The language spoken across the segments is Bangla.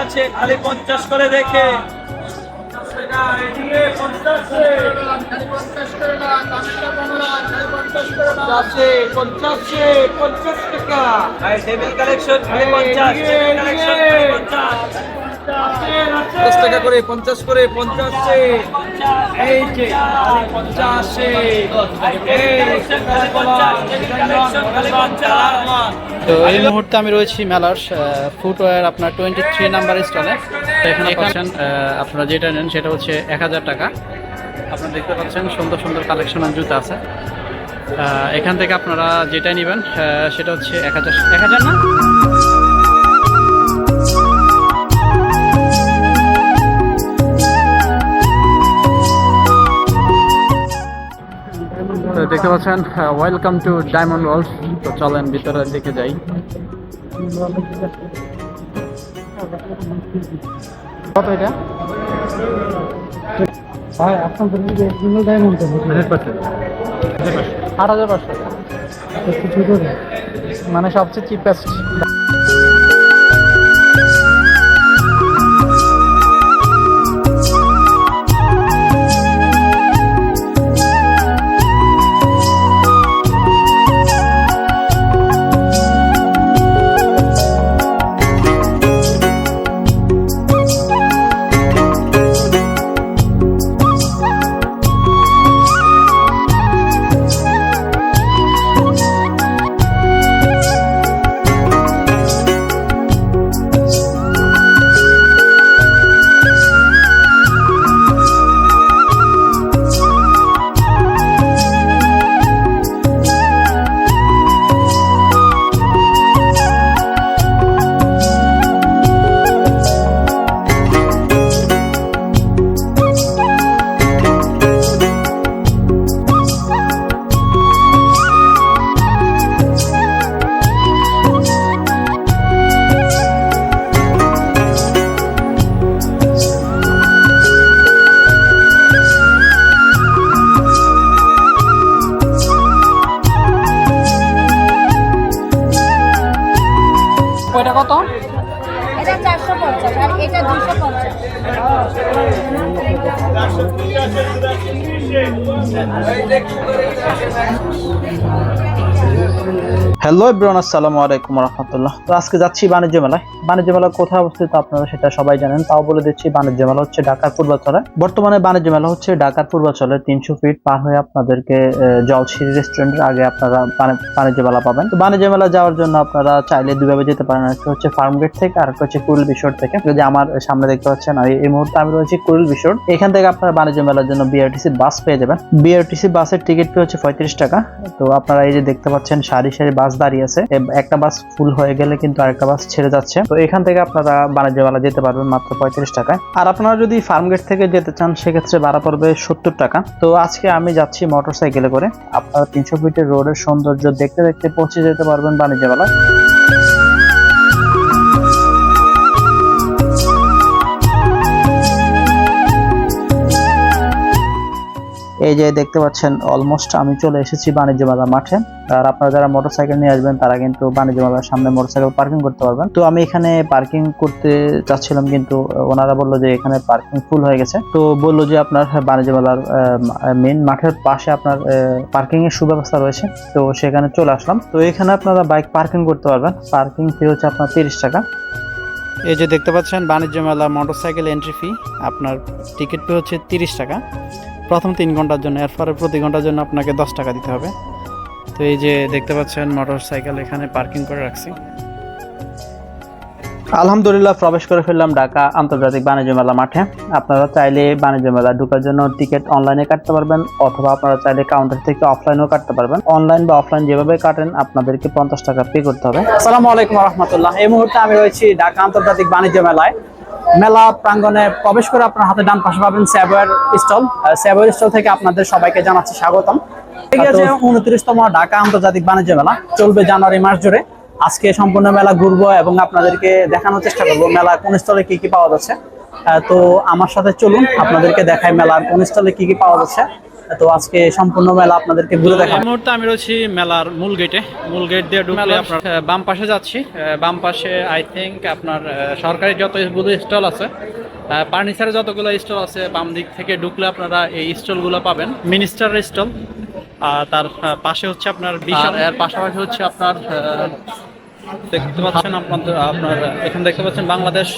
বাঁচে খালি পঞ্চাশ করে দেখে। পঞ্চাশ টাকা। টেবিল কালেকশন খালি পঞ্চাশ। পঞ্চাশ টাকা করে পঞ্চাশ করে পঞ্চাশ। তো এই মুহূর্তে আমি রয়েছি মেলার ফুটওয়্যার আপনার টোয়েন্টি থ্রি নাম্বার স্টলে এখানে পাচ্ছেন আপনারা যেটা নেন সেটা হচ্ছে এক হাজার টাকা। আপনারা দেখতে পাচ্ছেন সুন্দর সুন্দর কালেকশনের জুতো আছে। এখান থেকে আপনারা যেটা নেবেন সেটা হচ্ছে এক হাজার এক হাজার না? তো দেখতে পাচ্ছেন ওয়েলকাম টু ডায়মন্ড ওয়ার্ল্ড তো চলেন ভিতরে দেখে যাই। কত এটা? আট হাজার পাঁচশো। মানে সবচেয়ে চিপেস্ট হ্যালো এভরিওয়ান আসসালামু আলাইকুম রহমতুল্লাহ। তো আজকে যাচ্ছি বাণিজ্য মেলায়। বাণিজ্য মেলা কোথায় অবস্থিত আপনারা সেটা সবাই জানেন তাও বলে দিচ্ছি বাণিজ্য মেলা হচ্ছে ঢাকার পূর্বাচলে। বর্তমানে বাণিজ্য মেলা হচ্ছে ঢাকার পূর্বাচলে তিনশো ফিট পার হয়ে আপনাদেরকে আহ, জলছিরি রেস্টুরেন্টের আগে আপনারা বাণিজ্য মেলা পাবেন। তো বাণিজ্য মেলা যাওয়ার জন্য আপনারা চাইলে দুভাবে যেতে পারেন একটা হচ্ছে ফার্ম গেট থেকে আর একটা হচ্ছে কুড়িল বিশোর থেকে। যদি আমার সামনে দেখতে পাচ্ছেন এই মুহূর্তে আমি রয়েছি কুড়িল বিশোর এখান থেকে আপনারা বাণিজ্য মেলার জন্য বিআরটিসি বাস পেয়ে যাবেন। বিআরটিসি বাসের টিকিট ফি হচ্ছে পঁয়ত্রিশ টাকা। তো আপনারা এই যে দেখতে পাচ্ছেন সারি সারি বাস দাঁড়িয়ে আছে। একটা বাস ফুল হয়ে গেলে কিন্তু আরেকটা বাস ছেড়ে যাচ্ছে। তো এখান থেকে আপনারা বাণিজ্য মেলা যেতে পারবেন মাত্র পঁয়ত্রিশ টাকায়। আর আপনারা যদি ফার্ম গেট থেকে যেতে চান, সেক্ষেত্রে ভাড়া পড়বে সত্তর টাকা। তো আজকে আমি যাচ্ছি মোটর সাইকেলে করে। আপনারা তিনশো ফিটের রোডের সৌন্দর্য দেখতে দেখতে পৌঁছে যেতে পারবেন বাণিজ্য মেলায় এই যে দেখতে পাচ্ছেন অলমোস্ট আমি চলে এসেছি বাণিজ্য মেলা মাঠে। আর আপনারা যারা মোটরসাইকেল নিয়ে আসবেন, তারা কিন্তু বাণিজ্য মেলার সামনে মোটরসাইকেল পার্কিং করতে পারবেন। তো আমি এখানে পার্কিং করতে চাচ্ছিলাম কিন্তু, ওনারা বলল যে এখানে পার্কিং ফুল হয়ে গেছে। তো বলল যে আপনার বাণিজ্য মেলার মেন মাঠের পাশে আপনার পার্কিং এর সুব্যবস্থা রয়েছে। তো সেখানে চলে আসলাম। তো এখানে আপনারা বাইক পার্কিং করতে পারবেন। পার্কিং ফি হচ্ছে আপনার তিরিশ টাকা। এই যে দেখতে পাচ্ছেন, বাণিজ্য মেলা মোটরসাইকেল এন্ট্রি ফি আপনার টিকিট ফি হচ্ছে তিরিশ টাকা। প্রথম তিন ঘণ্টার জন্য এরপরে প্রতি ঘণ্টার জন্য আপনাকে দশ টাকা দিতে হবে। তো এই যে দেখতে পাচ্ছেন মোটর সাইকেল এখানে পার্কিং করে রাখছি। আলহামদুলিল্লাহ প্রবেশ করে ফেললাম ঢাকা আন্তর্জাতিক বাণিজ্য মেলা মাঠে। আপনারা চাইলে বাণিজ্য মেলা ঢুকার জন্য টিকিট অনলাইনে কাটতে পারবেন অথবা আপনারা চাইলে কাউন্টার থেকে অফলাইনেও কাটতে পারবেন। অনলাইন বা অফলাইন যেভাবে কাটেন আপনাদেরকে পঞ্চাশ টাকা পে করতে হবে। আসসালামু আলাইকুম রহমতুল্লাহ। এই মুহূর্তে আমি রয়েছি ঢাকা আন্তর্জাতিক বাণিজ্য মেলায়। মেলা প্রাঙ্গণে প্রবেশ করে আপনার হাতে ডান পাশে পাবেন স্যাবয়ের স্টল। স্যাবয়ের স্টল থেকে আপনাদের সবাইকে জানাচ্ছি স্বাগতম। ঠিক আছে উনত্রিশতম ঢাকা আন্তর্জাতিক বাণিজ্য মেলা। চলবে জানুয়ারি মাস জুড়ে। আজকে সম্পূর্ণ মেলা ঘুরবো এবং আপনাদেরকে দেখানোর চেষ্টা করব মেলা কোন স্থলে কি কি পাওয়া যাচ্ছে। তো আমার সাথে চলুন আপনাদেরকে দেখায় মেলার কোন স্থলে কি কি পাওয়া যাচ্ছে। তো আজকে সম্পূর্ণ মেলা আপনাদেরকে ঘুরে দেখাবো। এই মুহূর্তে আমি রয়েছি মেলার মূল গেটে মূল গেট দিয়ে ঢুকলে আপনার বাম পাশে যাচ্ছি। বাম পাশে আই থিঙ্ক আপনার সরকারি যত স্টল আছে ফার্নিচারের যতগুলো স্টল আছে বাম দিক থেকে ঢুকলে আপনারা এই স্টলগুলো পাবেন। মিনিস্টার স্টল আর তার পাশে হচ্ছে আপনার বিশাল এর পাশাপাশি হচ্ছে আপনার আহ, দেখতে পাচ্ছেন আপনাদের আপনার এখানে দেখতে পাচ্ছেন বাংলাদেশ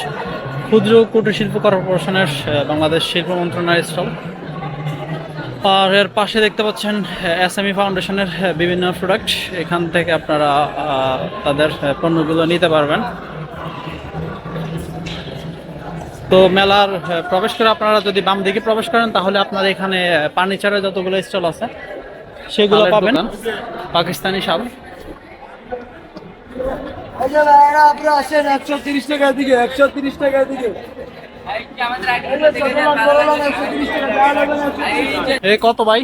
ক্ষুদ্র কুটির শিল্প কর্পোরেশনের বাংলাদেশ শিল্প মন্ত্রণালয়ের স্টল। আর এর পাশে দেখতে পাচ্ছেন এসএমই ফাউন্ডেশনের বিভিন্ন প্রোডাক্ট এখান থেকে আপনারা তাদের পণ্যগুলো নিতে পারবেন। তো মেলার প্রবেশ করে আপনারা যদি বাম দিকে প্রবেশ করেন তাহলে আপনারা এখানে ফার্নিচারের যতগুলো স্টল আছে সেগুলো পাবেন। পাকিস্তানি শাল। এ কত ভাই?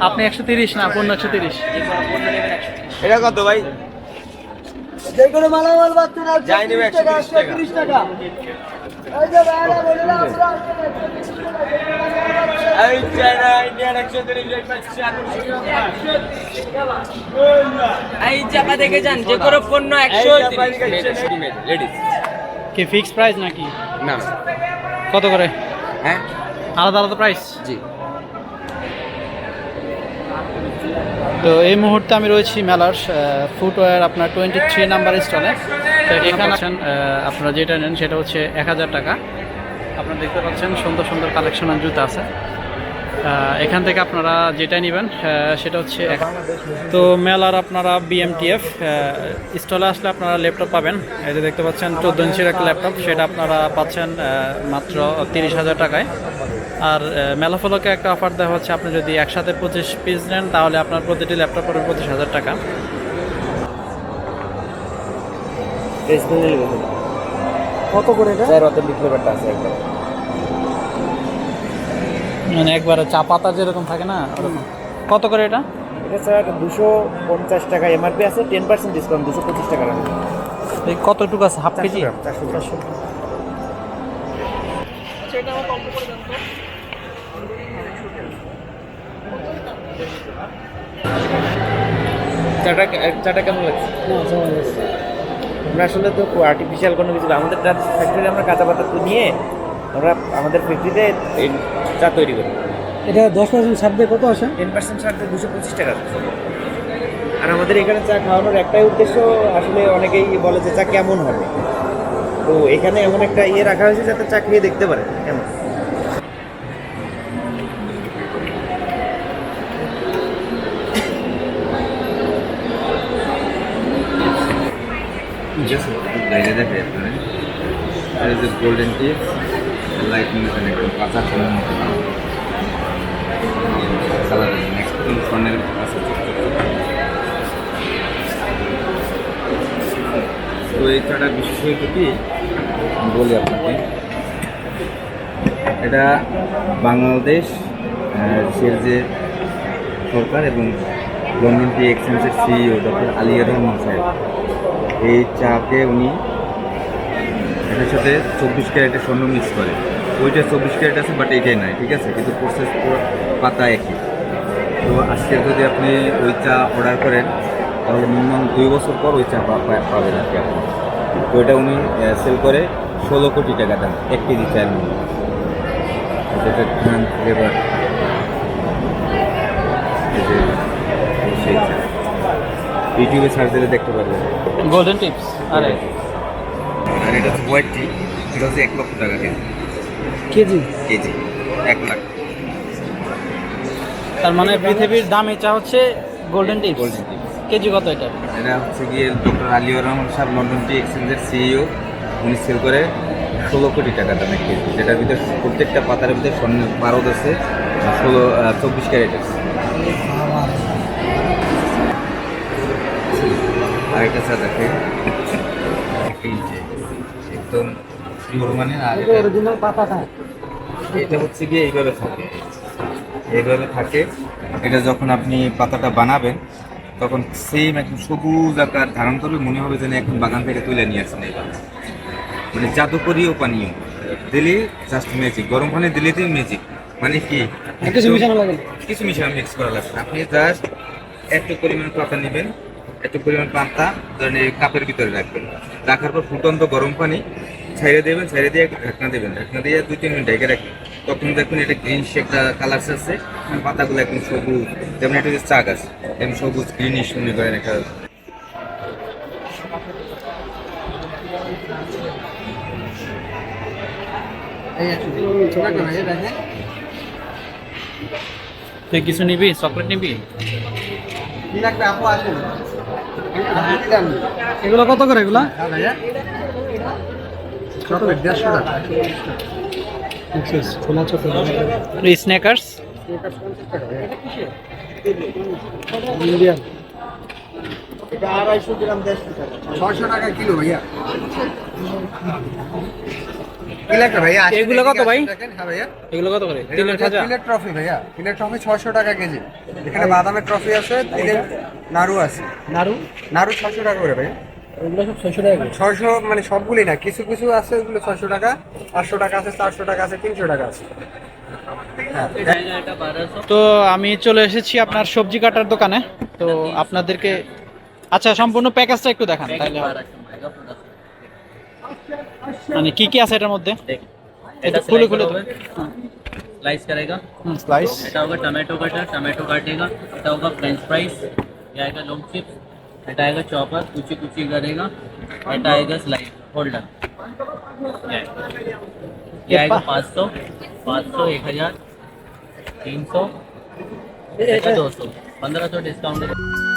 আপনি একশো তিরিশ না পূর্ণ একশো তিরিশ? এটা কত ভাই? যাই নেবে একশো তিরিশ টাকা এই চায়না ইন্ডিয়ান একশো তিরিশ এই চাপা দেখে যান যে কোনো পণ্য একশো লেডিস কি ফিক্স প্রাইস নাকি? না কত করে? হ্যাঁ? আলাদা আলাদা প্রাইস জি। তো এই মুহূর্তে আমি রয়েছি মেলার ফুটওয়্যার আপনার টোয়েন্টি থ্রি নাম্বার স্টলে তো এখানে আছেন আপনারা যেটা নেন সেটা হচ্ছে এক হাজার টাকা। আপনারা দেখতে পাচ্ছেন সুন্দর সুন্দর কালেকশনের জুতো আছে। এখান থেকে আপনারা যেটা নেবেন সেটা হচ্ছে তো মেলার আপনারা বিএমটিএফ স্টলে আসলে আপনারা ল্যাপটপ পাবেন। এই যে দেখতে পাচ্ছেন চোদ্দ ইঞ্চির একটা ল্যাপটপ সেটা আপনারা পাচ্ছেন মাত্র তিরিশ হাজার টাকায়। আর মেলা ফলকে একটা অফার দেওয়া হচ্ছে আপনি যদি একসাথে পঁচিশ পিস নেন তাহলে আপনার প্রতিটি ল্যাপটপ পড়বে পঁচিশ হাজার টাকা। কত করে এটা? স্যার অত বিপ্লবেরটা আছে একদম। মানে একবারে চা পাতা যেরকম থাকে না ওরকম। কত করে এটা? এটা স্যার দুশো পঞ্চাশ টাকা এমআরপি আছে টেন পার্সেন্ট ডিসকাউন্ট দুশো পঁচিশ টাকা এই কতটুকু আছে? Half kg? চারশো চারশো চাটা চাটা কেমন লাগছে? আমরা আসলে তো আর্টিফিশিয়াল কোনো কিছু আমাদের ফ্যাক্টরি আমরা কাঁচা পাতা তো নিয়ে আমরা আমাদের ফ্যাক্টরিতে এই চা তৈরি করি। এটা দশ পার্সেন্ট ছাড় দিয়ে কত আসে? টেন পার্সেন্ট ছাড় দুশো পঁচিশ টাকা। আর আমাদের এখানে চা খাওয়ানোর একটাই উদ্দেশ্য আসলে অনেকেই বলে যে চা কেমন হবে। তো এখানে এমন একটা ইয়ে রাখা হয়েছে যাতে চা খেয়ে দেখতে পারে কেমন? লাইনে দেখে এখানে আর এই যে গোল্ডেন টি লাইট মিউজিক একদম কাঁচা ফোনের মতো কালার নেক্সট ফোনের তো এই চাটা বিশেষত কি? বলি আপনাকে। এটা বাংলাদেশ দেশের যে সরকার এবং লন্ডন টি এক্সচেঞ্জের সিইও ডক্টর আলিয়া রহমান সাহেব। এই চাকে উনি এটার সাথে চব্বিশ ক্যারেটের স্বর্ণ মিক্স করে। ওইটা চব্বিশ ক্যারেট আছে বাট এইটাই নাই ঠিক আছে? কিন্তু প্রসেস পাতা একই। তো আজকে যদি আপনি ওই চা অর্ডার করেন তাহলে মিনিমাম দুই বছর পর ওই চা পাবেন আর কি আপনি। তো এটা উনি সেল করে ষোলো কোটি টাকা দাম এক কেজি চায়ের মূল্য। যেটা ধান ফ্লেভার সেই চা। ইউটিউবে সার্চ দিলে দেখতে পারবেন। গোল্ডেন টিপস আরে। আর এটা হোয়াইট টি এটা হচ্ছে এক লক্ষ টাকা কেজি। কেজি? কেজি। এক লাখ। তার মানে পৃথিবীর দামি চা হচ্ছে golden tips golden tea kg কত এটা? এটা হচ্ছে গিয়ে ডক্টর আলিউর রহমান সাহেব লন্ডন টি এক্সচেঞ্জের সিইও উনি সেল করে ষোলো কোটি টাকা দামে কেজি। যেটার ভিতরে প্রত্যেকটা পাতার ভিতরে স্বর্ণের পারদ আছে ষোলো চব্বিশ ক্যারেট আছে। আরেকটা চা দেখে একদম পিওর মানে আর এটা- অরিজিনাল পাতাটা। এটা হচ্ছে গিয়ে এইভাবে থাকে। এইভাবে থাকে। এটা যখন আপনি পাতাটা বানাবেন তখন সেম একদম সবুজ আকার ধারণ করবে মনে হবে যেন এখন বাগান থেকে তুলে নিয়ে আসেন এই মানে জাদুকরীয় পানীয়। দিলে জাস্ট ম্যাজিক গরম পানি দিলেতেই ম্যাজিক মানে কি? কিছু মিশানো লাগে কিছু মিশানো মিক্স করা লাগবে। আপনি জাস্ট একটু পরিমাণ পাতা নেবেন। একটু পরিমাণ পাতা ধরেন কাপের ভিতরে রাখবেন। রাখার পর ফুটন্ত গরম পানি ছেড়ে দেবেন ছেড়ে দিয়ে একটু ঢাকনা দেবেন। ঢাকনা দিয়ে দুই তিন মিনিট ঢেকে রাখবেন। তখন দেখবেন এটা গ্রিন একটা কালার আছে পাতাগুলো একদম সবুজ যেমন একটা চা গাছ এমন সবুজ গ্রিনিশ মনে করেন একটা। তুই কিছু নিবি? চকলেট নিবি? এগুলো কত করে এগুলা? স্ন্যাকার্স ছয়শো টাকা কিলো ভাইয়া। এগুলো কত ভাই? হ্যাঁ ভাইয়া। এগুলো কত করে? তিলের ট্রফি ভাইয়া। তিলের ট্রফি ছয়শো টাকা কেজি। এখানে বাদামের ট্রফি আছে তিলের নাড়ু আছে। নাড়ু? নাড়ু ছয়শো টাকা করে ভাইয়া। এগুলো সব ছয়শো টাকা করে ছয়শো মানে সবগুলি না কিছু কিছু আছে ওগুলো ছয়শো টাকা পাঁচশো টাকা আছে চারশো টাকা আছে তিনশো টাকা আছে তো আমি চলে এসেছি আপনার সবজি কাটার দোকানে তো আপনাদেরকে আচ্ছা সম্পূর্ণ প্যাকেজটা একটু দেখান তাহলে হবে। মানে কি কি আছে এটার মধ্যে এটা খুলে খুলে स्लाइस करेगा স্লাইস এটা होगा टमाटो कटर टमाटो काटेगा এটা होगा फ्रेंच फ्राइज ये आएगा लॉन्ग चिप्स हटाएगा चॉपर कुछ कुछ करेगा हटाएगा स्लाइड होल्डर क्या आएगा? पाँच सौ पाँच सौ एक हज़ार तीन सौ दो सौ पंद्रह सौ डिस्काउंट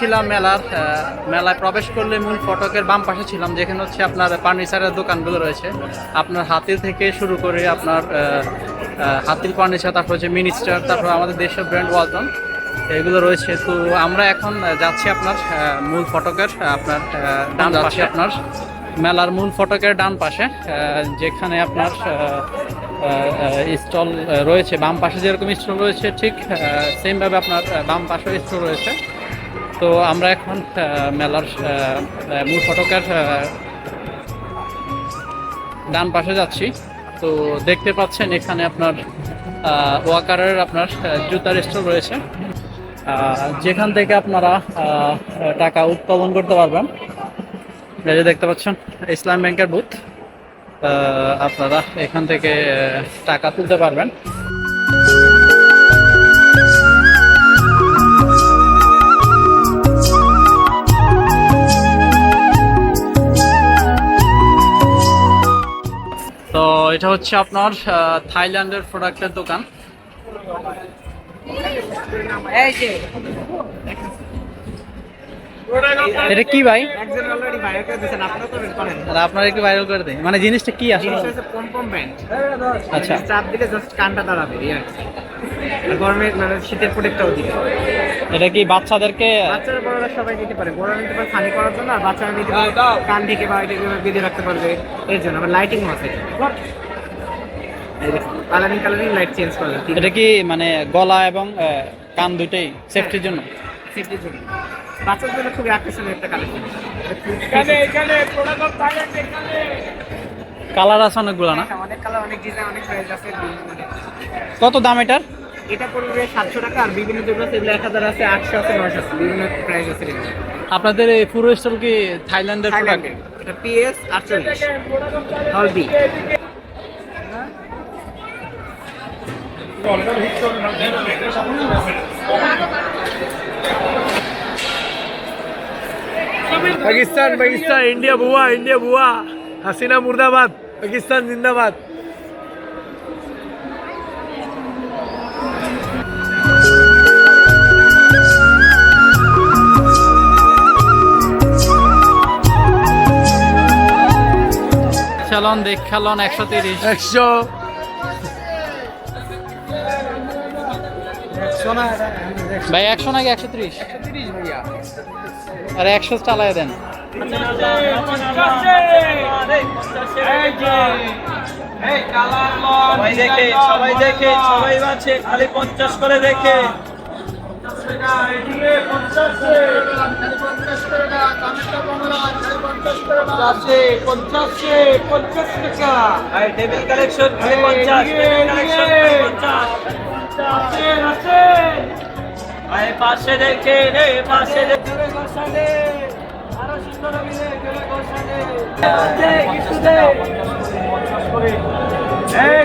ছিলাম মেলার মেলায় প্রবেশ করলে মূল ফটকের বাম পাশে ছিলাম যেখানে হচ্ছে আপনার ফার্নিচারের দোকানগুলো রয়েছে। আপনার হাতির থেকে শুরু করে আপনার হাতির ফার্নিচার তারপর হচ্ছে মিনিস্টার তারপর আমাদের দেশের ব্র্যান্ড ওয়ালটন এগুলো রয়েছে। তো আমরা এখন যাচ্ছি আপনার মূল ফটকের আপনার ডান পাশে আপনার মেলার মূল ফটকের ডান পাশে যেখানে আপনার স্টল রয়েছে। বাম পাশে যেরকম স্টল রয়েছে ঠিক সেমভাবে আপনার বাম পাশেও স্টল রয়েছে। তো আমরা এখন মেলার মূল ফটকের ডান পাশে যাচ্ছি। তো দেখতে পাচ্ছেন এখানে আপনার ওয়াকারের আপনার জুতার স্টোর রয়েছে। যেখান থেকে আপনারা টাকা উৎপাদন করতে পারবেন। যে দেখতে পাচ্ছেন, ইসলাম ব্যাংকের বুথ। আপনারা এখান থেকে টাকা তুলতে পারবেন। এটা হচ্ছে আপনার থাইল্যান্ডের প্রোডাক্টের দোকান। এটা কি ভাই? আপনারা করবেন করেন আপনারা একটু ভাইরাল করে দেয় মানে জিনিসটা কি আসলে? আচ্ছা। চাপ দিলে জাস্ট কানটা দাঁড়াবে কি। গরমে মানে শীতের প্রোটেক্টটাও দিবে। এটা কি বাচ্চাদেরকে বাচ্চারা বড়রা সবাই নিতে পারে। বড়রা নিতে পারে ফানি করার জন্য আর বাচ্চারা নিতে পারে কান থেকে বা এটা বেঁধে রাখতে পারবে। এর জন্য আবার লাইটিং আছে। কালারিং কালারিং লাইট চেঞ্জ করা যায় এটা কি মানে গলা এবং কান দুইটাই সেফটির জন্য? সেফটির জন্য। বাচ্চাদের জন্য খুবই আকর্ষণীয় একটা কালেকশন কালার আছে অনেকগুলো না? অনেক কালার অনেক ডিজাইন অনেক প্রাইস আছে। মানে কত দাম এটার? এটা পড়বে সাতশো টাকা আর বিভিন্ন যেগুলো আছে এগুলো এক হাজার আছে আটশো আছে নয়শো আছে বিভিন্ন প্রাইস আছে আপনাদের এই পুরো স্টল কি থাইল্যান্ডের প্রোডাক্ট এটা পিএস আটচল্লিশ বি পাকিস্তান পাকিস্তান ইন্ডিয়া বুয়া ইন্ডিয়া বুয়া হাসিনা মুর্দাবাদ পাকিস্তান জিন্দাবাদ। খেলন দেখ খেলন একশো তিরিশ। একশো ভাই একশো নাকি একশো তিরিশ? আর একশো চালায় দেন। সবাই দেখে সবাই দেখে সবাই বাঁচে খালি পঞ্চাশ করে দেখে। পঞ্চাশে পঞ্চাশ টাকা। টেবিল কালেকশন পঞ্চাশ। আরে পাশে দেখে রে পাশে দেখে আরও সুন্দর কিছু দে।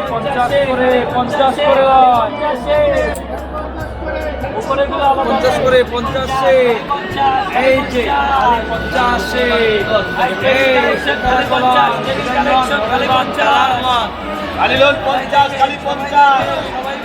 পঞ্চাশ করে পঞ্চাশ করে পঞ্চাশ করে পঞ্চাশে। এই যে পঞ্চাশে। পঞ্চাশ খালি পঞ্চাশ। সবাই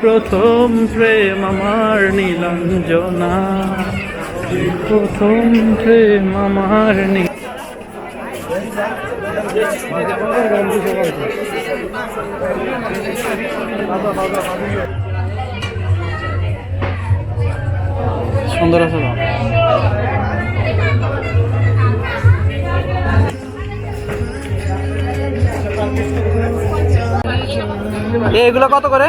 প্রথম প্রেম আমার নীলাঞ্জনা। প্রথম প্রেম আমার নী সুন্দর আছে এ, এগুলো কত করে?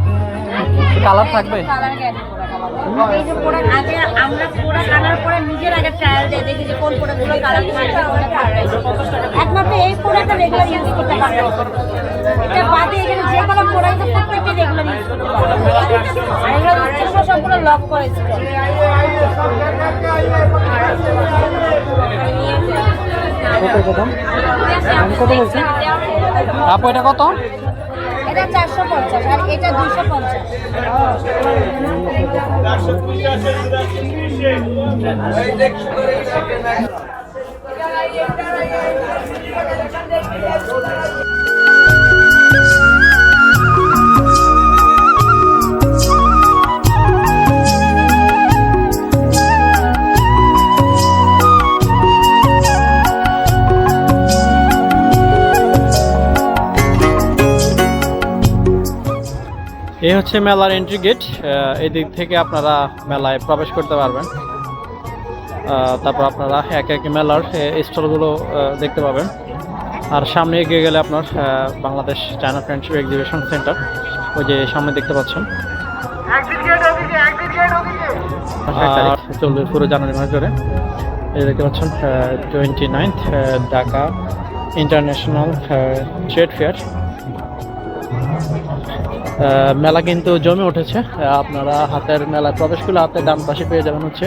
কালার থাকবে? কোনটা থাকবে একমাত্র এই প্রোডাক্টটা রেগুলার ইউজ করতে পারবে এটা বাদে এখানে যে কোনো প্রোডাক্ট প্রত্যেকটা রেগুলার ইউজ করতে পারবে আর এগুলো উচ্চস্বর সম্পূর্ণ লক করেছে কত আপু এটা কত? এটা চারশো পঞ্চাশ আর এটা দুশো পঞ্চাশ। এই হচ্ছে মেলার এন্ট্রি গেট এই দিক থেকে আপনারা মেলায় প্রবেশ করতে পারবেন। তারপর আপনারা এক এক মেলার স্টলগুলো দেখতে পাবেন। আর সামনে এগিয়ে গেলে আপনার Bangladesh China friendship exhibition centre ওই যে সামনে দেখতে পাচ্ছেন। চলবে পুরো জানুয়ারি মাস ধরে। এই দেখতে পাচ্ছেন twenty ninth Dhaka international trade fair মেলা কিন্তু জমে উঠেছে। আপনারা হাতের মেলায় প্রবেশ করলে হাতের ডান পাশে পেয়ে যাবেন হচ্ছে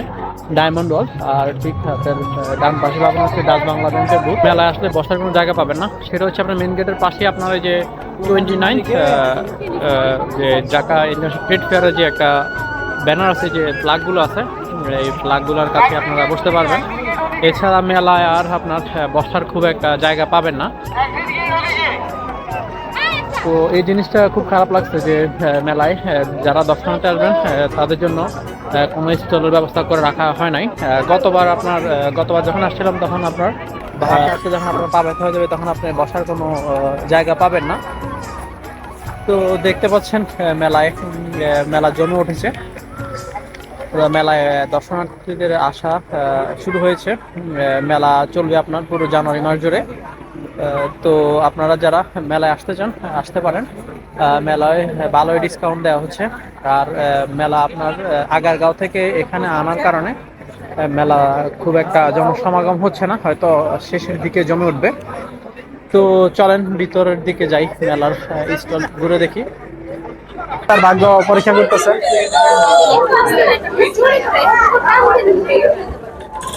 ডায়মন্ড ওয়াল আর ঠিক হাতের ডান পাশে পাবেন হচ্ছে ডাচ বাংলা ব্যাংকের বুথ মেলায় আসলে বসার কোনো জায়গা পাবেন না। সেটা হচ্ছে আপনার মেন গেটের পাশে আপনার ওই যে টোয়েন্টি নাইন যে ঢাকা ইন্টারন্যাশনাল ট্রেড ফেয়ারের যে একটা ব্যানার আছে, যে ফ্ল্যাগগুলো আছে, এই ফ্ল্যাগগুলোর কাছে আপনারা বসতে পারবেন। এছাড়া মেলায় আর আপনার বসার খুব একটা জায়গা পাবেন না। তো এই জিনিসটা খুব খারাপ লাগছে যে মেলায় যারা দর্শনার্থী আসবেন তাদের জন্য কোনো স্টলের ব্যবস্থা করে রাখা হয় নাই। গতবার আপনার গতবার যখন আসছিলাম তখন আপনার বাহার কাছে যখন আপনার পা ব্যথা হয়ে যাবে তখন আপনি বসার কোনো জায়গা পাবেন না। তো দেখতে পাচ্ছেন মেলায় মেলা জমে উঠেছে। মেলায় দর্শনার্থীদের আসা শুরু হয়েছে। মেলা চলবে আপনার পুরো জানুয়ারি মাস জুড়ে। তো আপনারা যারা মেলায় আসতে চান, আসতে পারেন। মেলায় ভালোই ডিসকাউন্ট দেওয়া হচ্ছে। আর মেলা আপনার আগারগাঁও থেকে এখানে আনার কারণে মেলা খুব একটা জনসমাগম হচ্ছে না। হয়তো শেষের দিকে জমে উঠবে। তো চলেন, ভিতরের দিকে যাই, মেলার স্টল ঘুরে দেখি। তার ভাগ্য পরীক্ষা করতেছে।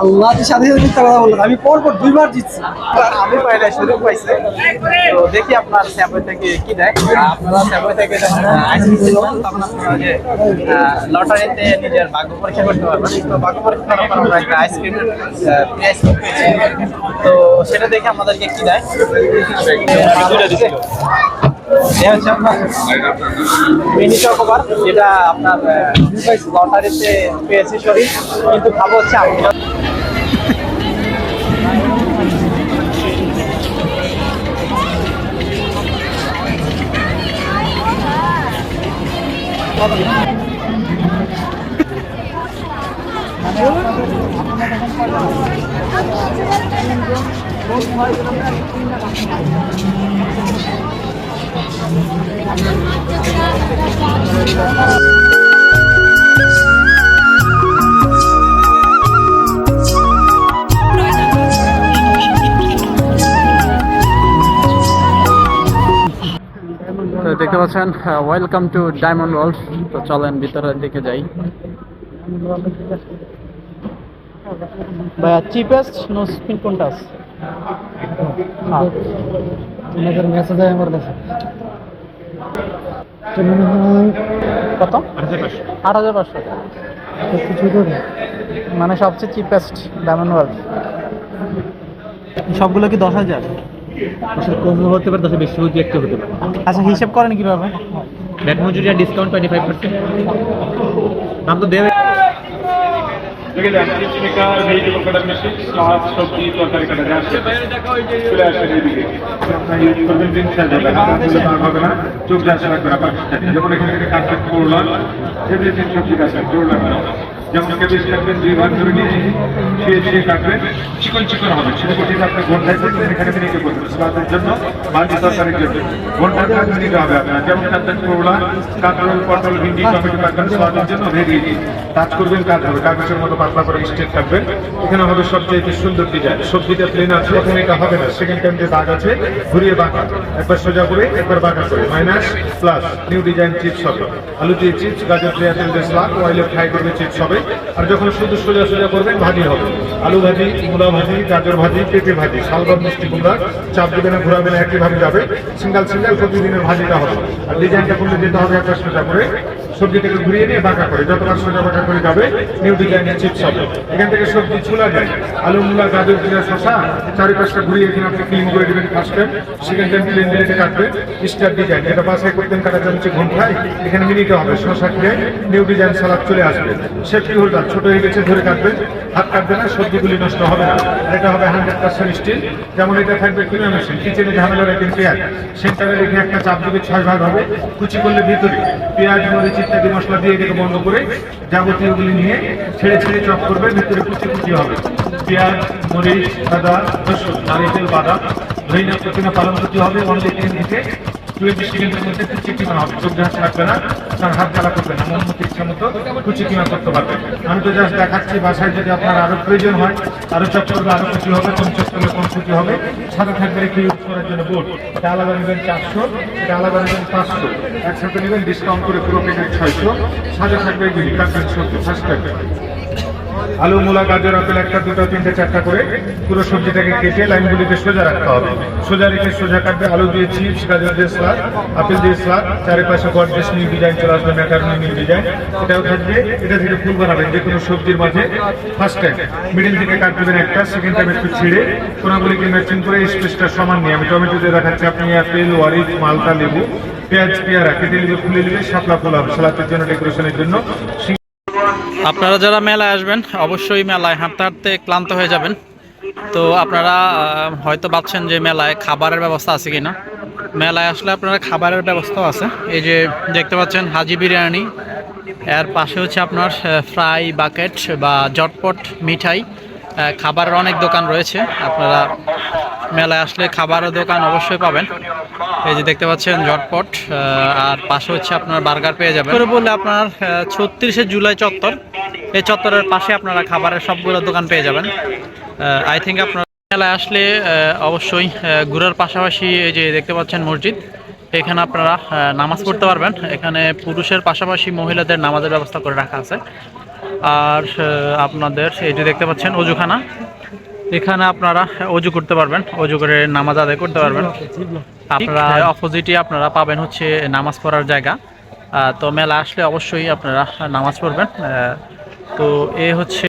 আল্লাহ সাথে সাথে মিথ্যা কথা বলল আমি পর পর দুইবার জিতছি। আমি পাইলে সুযোগ পাইছে। তো দেখি আপনার স্যাবই থেকে কি দেয়। আপনারা থেকে তখন আপনারা যে লটারিতে নিজের ভাগ্য পরীক্ষা করতে পারবেন। তো ভাগ্য পরীক্ষা করার পর আমরা একটা আইসক্রিম ফ্রি আইসক্রিম পেয়েছি। তো সেটা দেখে আমাদেরকে কি দেয়? এ হচ্ছে আপনার মিনি চকোবার যেটা আপনার লটারিতে পেয়েছি শরীর কিন্তু খাব হচ্ছে আমি দেখতে পাচ্ছেন ওয়েলকাম টু ডায়মন্ড ওয়ার্ল্ড তো চলেন, ভিতরের দিকে যাই। ভাইয়া চিপেস্ট নো স্পিন কোনটা আছে? আট হাজার পাঁচশো মানে সবচেয়ে চিপেস্ট ডায়মন্ড ওয়ার্ল্ড সবগুলো কি দশ হাজার হতে পারে আচ্ছা হিসেব করেন ডিসকাউন্ট টোয়েন্টি ফাইভ পার্সেন্ট দাম তো দেবে দেখে যান chips maker vegetable cutter machine মাছ সবজি তরকারি কাটা যা আছে চলে আসেন এইদিকে করবেন দিন শেষ হবে না চোখ যা আসে থাকে যেমন এখানে কাটলেট করলাম এভরিথিং সব ঠিক আছে জোর লাগবে না যেমন কেবিজ কাটবেন, দুই ভাগ করে নিয়ে শুয়ে শুয়ে কাটবেন। চিকন চিকন হবে সেটা কঠিন আপনার ঘন্টায় করবেন এখানে মিনিটে করবেন জন্য বাড়ি তরকারির জন্য। ঘণ্টার কাজ মিনিটে হবে আপনার যেমন কাটলেট করলা কাঁকরোল পটল, ভিন্ডি, টমেটো কাটবেন স্বাদের জন্য রেডি কাজ করবেন, কাজ হবে। কাগজের মতো পাতলা করে স্টেট থাকবেন এখানে হবে সবচেয়ে সুন্দর ডিজাইন। সবজিটা প্লেন আছে, এখানে এটা হবে না। সেকেন্ড টাইম যে দাগ আছে, ঘুরিয়ে বাঁকা একবার সোজা করে, একবার বাঁকা করে minus plus new design chips হবে। আলু দিয়ে চিপস গাজর দিয়ে তেল দিয়ে অয়েলে ফ্রাই করবে চিপস হবে। আর যখন শুধু সোজা সোজা করবেন ভাজি হবে। আলু ভাজি, মূলা ভাজি, গাজর ভাজি, পেঁপে ভাজি শালগম মিষ্টি কুমড়া, চাপ দেবে না, ঘুরাবে না, একইভাবে যাবে। সিঙ্গাল সিঙ্গাল প্রতিদিনের ভাজিটা হবে। আর ডিজাইনটা করলে যেতে হবে একটা সোজা করে সবজিটাকে ঘুরিয়ে নিয়ে বাঁকা করে যতবার সোজা বাঁকা করে যাবে নিউ ডিজাইনের চিপস হবে। এখান থেকে সবজি ছোলা যায়। আলু, মূলা, গাজর, জিরা শশা চারিপাশটা ঘুরিয়ে এখানে আপনি ক্লিন করে দেবেন first time second time plain দিলে কাটবেন স্টার ডিজাইন যেটা বাসায় করতেন কাটা চামচে ঘুম খায় এখানে মিনিটে হবে শশা খেয়ে নিউ ডিজাইন সালাদ চলে আসবে। সেফটি হোল্ডার ছোট হয়ে গেছে, ধরে কাটবেন। হাত কাটবে না, সবজিগুলি নষ্ট হবে না। এটা হবে হান্ড্রেড পার্সেন্ট স্টিল যেমন এটা থাকবে কিনো মেশিন কিচেনে ঝামেলা রাখেন পেঁয়াজ সেন্টারে রেখে একটা চাপ দিবে, ছয় ভাগ হবে। কুচি করলে ভিতরে পেঁয়াজ, মরিচ ইত্যাদি মশলা দিয়ে এটাকে বন্ধ করে যাবতীয়গুলি নিয়ে ছেড়ে ছেড়ে চপ করবে, ভিতরে কুচি কুচি হবে। পেঁয়াজ, মরিচ, আদা, রসুন, নারিকেল, বাদাম ধইনা প্রতিমা পালন করতে হবে অনলি টেন থেকে টোয়েন্টি সেকেন্ডের মধ্যে কুচি কিমা হবে চোখ রাখবে না, তার হাত জ্বালা করবে না মতো ইচ্ছা মতো কুচি কিমা করতে পারবে। আমি তো জাস্ট দেখাচ্ছি, বাসায় যদি আপনার আরও প্রয়োজন হয়, আরও চপ করবে আরও কুচি হবে কম চপ করলে কম হবে, সাথে থাকবে রেখে ইউজ করার জন্য বোর্ড এটা আলাদা নেবেন চারশো, এটা আলাদা নেবেন পাঁচশো। একসাথে নেবেন ডিসকাউন্ট করে পুরো প্যাকেট ছয়শো, সাথে থাকবে এগুলি কাটবেন সত্তর ফার্স্ট আলু, মূলা, গাজর, আপেল একটা, দুটো, তিনটে, চারটা করে পুরো সবজিটাকে কেটে লাইনগুলিতে সোজা রাখতে হবে। সোজা রেখে সোজা কাটবে আলু দিয়ে চিপস, গাজর দিয়ে স্লাদ, আপেল দিয়ে স্লাদ, চারিপাশে গডরেস নিউ ডিজাইন চলে আসবে, ম্যাকারনি নিউ ডিজাইন। এটাও থাকবে, এটা থেকে ফুল বানাবেন, যে কোনো সবজির মাঝে ফার্স্ট টাইম মিডিল থেকে কাট দেবেন একটা সেকেন্ড টাইম একটু ছিঁড়ে কোনাগুলিকে ম্যাচিং করে স্পেসটা সমান নিয়ে আমি টমেটো দিয়ে দেখাচ্ছি, আপনি আপেল ওয়ারিজ মালটা, লেবু, পেঁয়াজ, পেয়ারা কেটে ফুলে নেবে শাপলা ফুল হবে সালাতের জন্য ডেকোরেশনের জন্য আপনারা যারা মেলায় আসবেন, অবশ্যই মেলায় হাঁটতে হাঁটতে ক্লান্ত হয়ে যাবেন। তো আপনারা হয়তো ভাবছেন যে মেলায় খাবারের ব্যবস্থা আছে কিনা। মেলায় আসলে আপনারা খাবারের ব্যবস্থাও আছে। এই যে দেখতে পাচ্ছেন, হাজি বিরিয়ানি। এর পাশে হচ্ছে আপনার ফ্রাই বাকেট বা জটপট মিঠাই। খাবারের অনেক দোকান রয়েছে। আপনারা মেলায় আসলে খাবারের দোকান অবশ্যই পাবেন। এই যে দেখতে পাচ্ছেন ঝটপট আহ, আর পাশে হচ্ছে আপনার বার্গার পেয়ে যাবেন। করে বললে আপনার ছত্রিশে জুলাই চত্বর। এই চত্বরের পাশে আপনারা খাবারের সবগুলো দোকান পেয়ে যাবেন। আই থিঙ্ক আপনার মেলায় আসলে অবশ্যই ঘোরার পাশাপাশি এই যে দেখতে পাচ্ছেন মসজিদ এখানে আপনারা নামাজ পড়তে পারবেন। এখানে পুরুষের পাশাপাশি মহিলাদের নামাজের ব্যবস্থা করে রাখা আছে। আর আপনাদের, এই যে দেখতে পাচ্ছেন অজুখানা। এখানে আপনারা অজু করতে পারবেন, অজু করে নামাজ আদায় করতে পারবেন। আপনারা অপোজিটে আপনারা পাবেন হচ্ছে নামাজ পড়ার জায়গা। তো মেলা আসলে অবশ্যই আপনারা নামাজ পড়বেন। তো এ হচ্ছে